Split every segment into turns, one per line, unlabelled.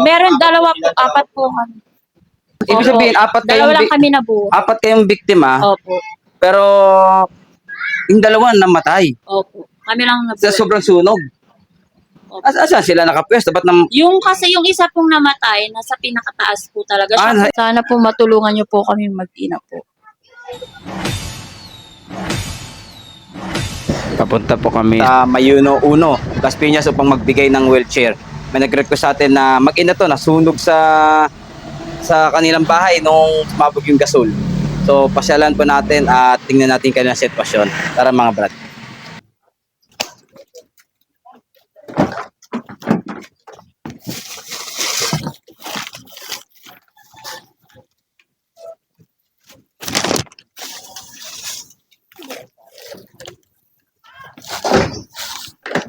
Meron dalawa po, apat po kami.
Ibig
Opo.
sabihin, apat
Dalawa
kayong,
lang
bi-
kami nabuo.
apat kayong biktima,
Opo.
pero yung dalawa namatay
Opo. Kami lang nabuo.
sa sobrang sunog.
Opo.
As asan sila nakapwesto? Ba't nam
Yung kasi yung isa pong namatay, nasa pinakataas po talaga siya.
Ah, na-
Sana po matulungan niyo po kami mag-ina po.
Papunta po kami sa Mayuno 1, Las Piñas upang magbigay ng wheelchair. May nag-request sa atin na mag-ina to, nasunog sa sa kanilang bahay nung sumabog yung gasol. So, pasyalan po natin at tingnan natin kanilang sitwasyon. Tara mga brad.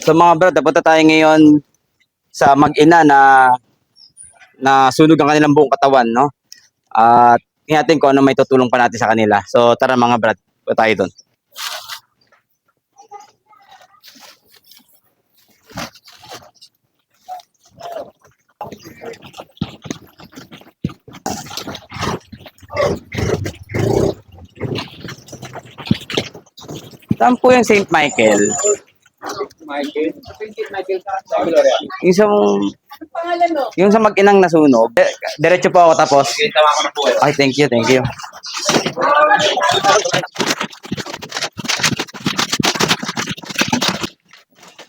So mga brad, napunta tayo ngayon sa mag-ina na na sunog ang kanilang buong katawan, no? At tingnan natin kung ano may tutulong pa natin sa kanila. So tara mga brad, punta tayo doon. Saan po yung St. Michael?
Michael.
Yung sa, yung sa mag-inang nasunog, di- diretso po ako tapos.
Eh.
Ay, thank you, thank you.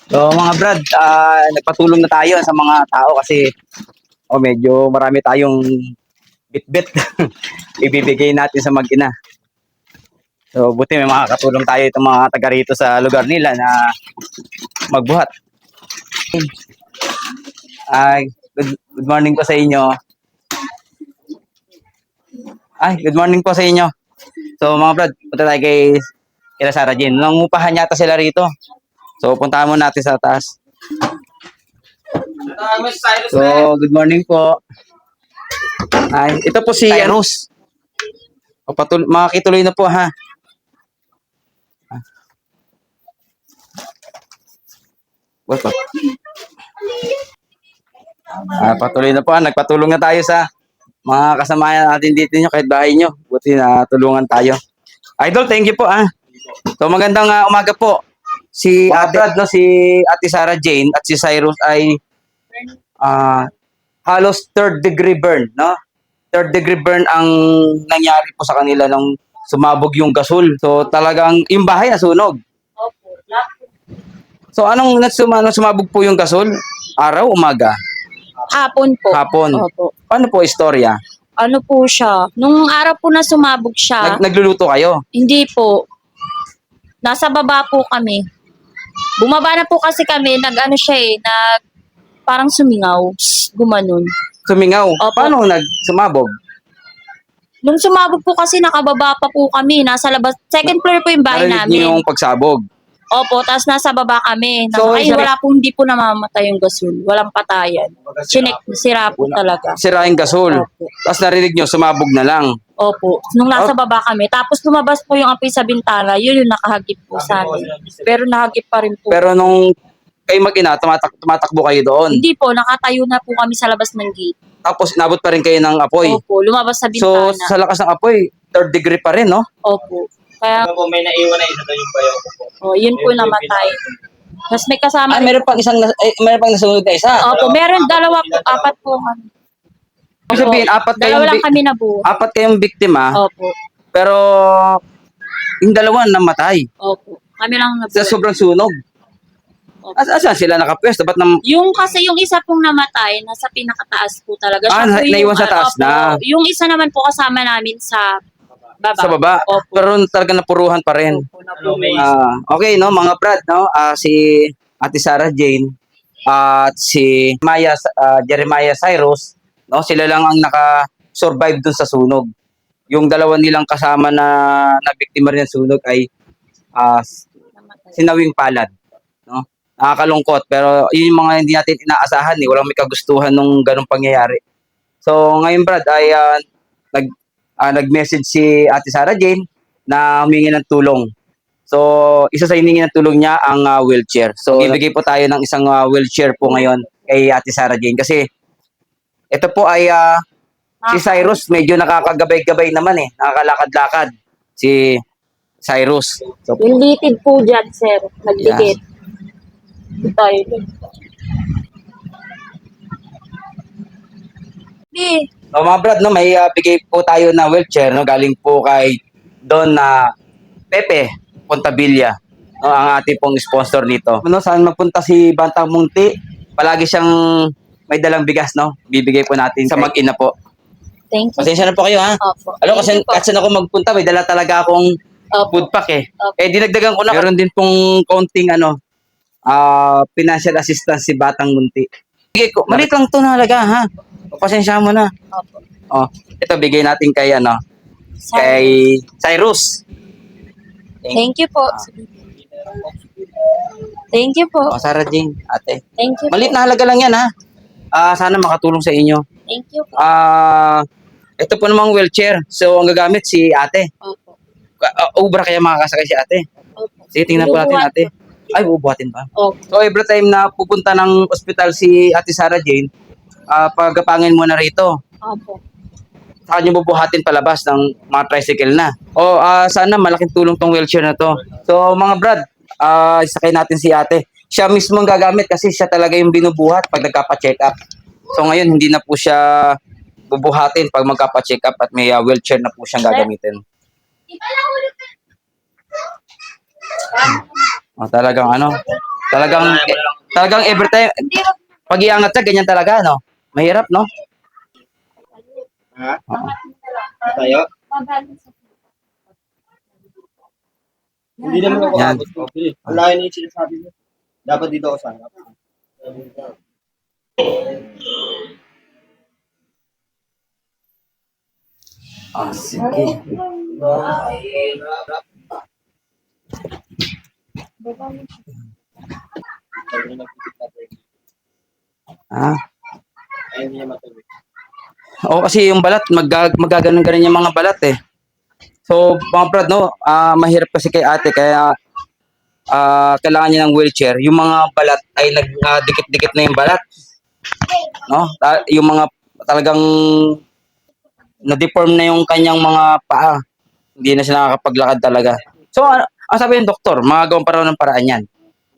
So mga brad, ah, nagpatulong na tayo sa mga tao kasi oh, medyo marami tayong bit-bit ibibigay natin sa mag-ina. So buti may makakatulong tayo itong mga taga rito sa lugar nila na magbuhat. Ay, good, good morning po sa inyo. Ay, good morning po sa inyo. So mga brad, punta tayo kay kila Sarah Jane. Nangungupahan yata sila rito. So puntahan mo natin sa taas.
Cyrus
So, good morning po. Ay, ito po si Rose. O patul makakituloy na po ha. What Ah, patuloy na po. ah. Nagpatulong na tayo sa mga kasamayan natin dito nyo kahit bahay nyo. Buti na tulungan tayo. Idol, thank you po ah. So magandang ah, umaga po. Si Ate, no, si Ate Sarah Jane at si Cyrus ay ah halos third degree burn, no? Third degree burn ang nangyari po sa kanila nung sumabog yung gasol. So talagang yung bahay nasunog. So anong nagsuma, anong sumabog po yung gasol? Araw, umaga,
Hapon po.
hapon.
Opo.
Paano po istorya?
Ano po siya? Nung araw po na sumabog siya,
Nag, nagluluto kayo?
hindi po. Nasa baba po kami. Bumaba na po kasi kami, nag-ano siya eh, nag parang sumingaw, gumanon.
Sumingaw.
Opo.
Paano nag sumabog?
Nung sumabog po kasi nakababa pa po kami, nasa labas, second floor po yung bahay
Narinig niyo
namin.
yung pagsabog.
Opo, tapos nasa baba kami.
So,
So, ay,
sabi-
wala po, hindi po namamatay yung gasol. Walang patayan. Chinek, sira po talaga.
Sira yung gasol. Tapos narinig niyo, sumabog na lang.
Opo. Nung nasa
Oh.
baba kami. Tapos lumabas po yung apoy sa bintana. Yun yung nakahagip po sa amin. Pero nahagip pa rin po.
Pero nung kayo mag-ina, tumatak tumatakbo kayo doon.
hindi po, nakatayo na po kami sa labas ng gate.
Tapos inabot pa rin kayo ng apoy.
Opo, lumabas sa
So,
bintana.
sa lakas ng apoy, third degree pa rin, no?
Opo. Kaya,
Ano po, may naiwan na isa doon yung bayo ko po.
oh, yun po namatay. Tapos may kasama
Ah, meron pang isang, nas- eh, meron pang nasunod na isa.
Opo, meron dalawa po, apat po kami.
Ibig sabihin, apat
Dalawa
kayong,
lang
bi-
kami nabuo.
apat kayong biktima,
Opo.
pero yung dalawa namatay
Opo. Kami lang nabuo.
sa sobrang sunog.
Opo.
As asan sila nakapwesto? Ba't nam
Yung kasi yung isa pong namatay, nasa pinakataas po talaga.
Ah,
po
na- naiwan sa taas
opo.
na.
Yung isa naman po kasama namin sa baba.
sa baba?
Opo.
Pero talaga napuruhan pa rin.
Opo.
Ah, okay, no, mga brad, no? Ah, si Ate Sarah Jane at si Maya ah, Jeremiah Cyrus, no? Sila lang ang naka-survive dun sa sunog. Yung dalawa nilang kasama na na biktima rin ng sunog ay ah, sinawing palad, no? Nakakalungkot pero yun yung mga hindi natin inaasahan, eh. Walang may kagustuhan nung ganung pangyayari. So, ngayon brad ay ah, nag ah, nag-message si Ate Sarah Jane na humingi ng tulong. So, isa sa hiningi ng tulong niya ang ah, wheelchair. So, ibigay po tayo ng isang ah, wheelchair po ngayon kay Ate Sarah Jane kasi Ito po ay ah, si Cyrus, medyo nakakagabay-gabay naman eh. Nakakalakad-lakad. Si Cyrus. So,
Yung litid po dyan, sir. Nagdikit. Ito yun. Di.
So mga brad, no, may ah, bigay po tayo na wheelchair, no, galing po kay Don na Pepe Pontabilia, no, ang ating pong sponsor nito. No, saan magpunta si Bantang Munti, palagi siyang may dalang bigas, no? Bibigay po natin sa mag-ina po.
Thank you.
Pasensya na po kayo, ha?
Opo.
Alam ko, kasi saan ako magpunta, may dala talaga akong
Opo.
food pack eh.
Opo.
Eh, dinagdagan ko na. Meron din pong kaunting ano, ah financial assistance si Batang Munti. Bigay ko, malit lang to na halaga, ha? Pasensya mo na.
Opo.
Oh, ito bigay natin kay ano,
Sorry.
kay Cyrus.
Thank you po. Thank you po.
Oh, Sarah Jane, ate.
Thank you
Malit
po.
na halaga lang yan ha. Ah, sana makatulong sa inyo.
Thank you po.
Ah, ito po namang wheelchair. So, ang gagamit si ate.
Opo.
Uh, ubra kaya makakasakay si ate.
Opo.
Sige, tingnan po natin ate. Ay, bubuhatin ba?
Opo.
So, every time na pupunta ng ospital si ate Sarah Jane, ah pagkapangin mo na rito.
Opo.
Saka nyo bubuhatin palabas ng mga tricycle na. O ah, sana malaking tulong tong wheelchair na to. So mga brad, ah isakay natin si ate. Siya mismo ang gagamit kasi siya talaga yung binubuhat pag nagkapa-check up. So ngayon hindi na po siya bubuhatin pag magkapa-check up at may ah, wheelchair na po siyang gagamitin. Oh, talagang ano, talagang talagang every time pag iangat siya ganyan talaga no. Mahirap no?
Ha? Tayo? Hindi naman ako
Yan.
abot. Ang layo na yung sinasabi mo. Dapat dito ako sa harap.
Ah, sige. Ah,
Ay, hindi niya matuloy.
Oo, kasi yung balat, mag magaganon ganon yung mga balat eh. So, mga brad, no, ah, mahirap kasi kay ate, kaya ah, kailangan niya ng wheelchair. Yung mga balat ay nagdikit-dikit na yung balat. No? Ta- yung mga talagang na-deform na yung kanyang mga paa. Hindi na siya nakakapaglakad talaga. So, ano, ang sabi ng doktor, magagawang pa raw ng paraan yan.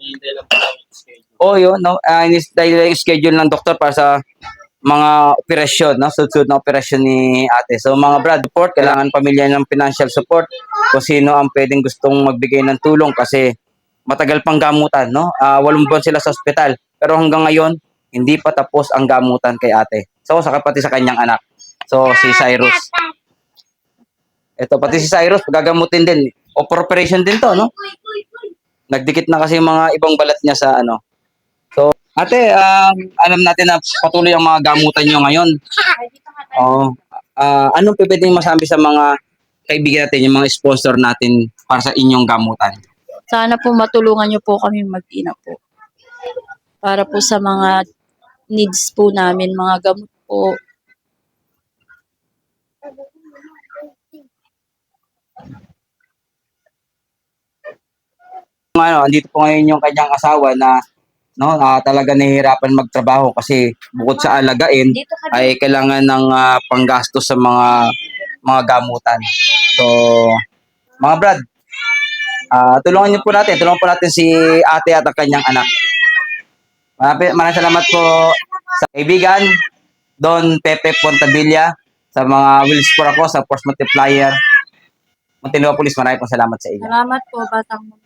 Hinihintay lang yung schedule.
Yun. No? Uh, dahil yung schedule ng doktor para sa mga operasyon, no? Sunod-sunod na operasyon ni ate. So, mga brad, support, kailangan pamilya ng financial support kung sino ang pwedeng gustong magbigay ng tulong kasi matagal pang gamutan, no? Ah, walong buwan sila sa ospital. Pero hanggang ngayon, hindi pa tapos ang gamutan kay ate. So, sa pati sa kanyang anak. So, si Cyrus. Ito, pati si Cyrus, gagamutin din. O operation din to, no? Nagdikit na kasi mga ibang balat niya sa ano, Ate, um, alam natin na patuloy ang mga gamutan nyo ngayon. Oo. Ah, anong pwedeng masabi sa mga kaibigan natin, yung mga sponsor natin para sa inyong gamutan?
Sana po matulungan niyo po kami mag-ina po. Para po sa mga needs po namin, mga gamot po.
Ano, andito po ngayon yung kanyang asawa na no, ah, talaga nahihirapan magtrabaho kasi bukod sa alagain ay kailangan ng ah, panggastos sa mga mga gamutan. So, mga brad, ah tulungan niyo po natin, tulungan po natin si ate at ang kanyang anak. Maraming, maraming salamat po sa kaibigan, Don Pepe Pontabilia, sa mga Wills for ako, sa Force Multiplier. Muntinlupa Police, maraming po salamat sa inyo.
Salamat po, Batang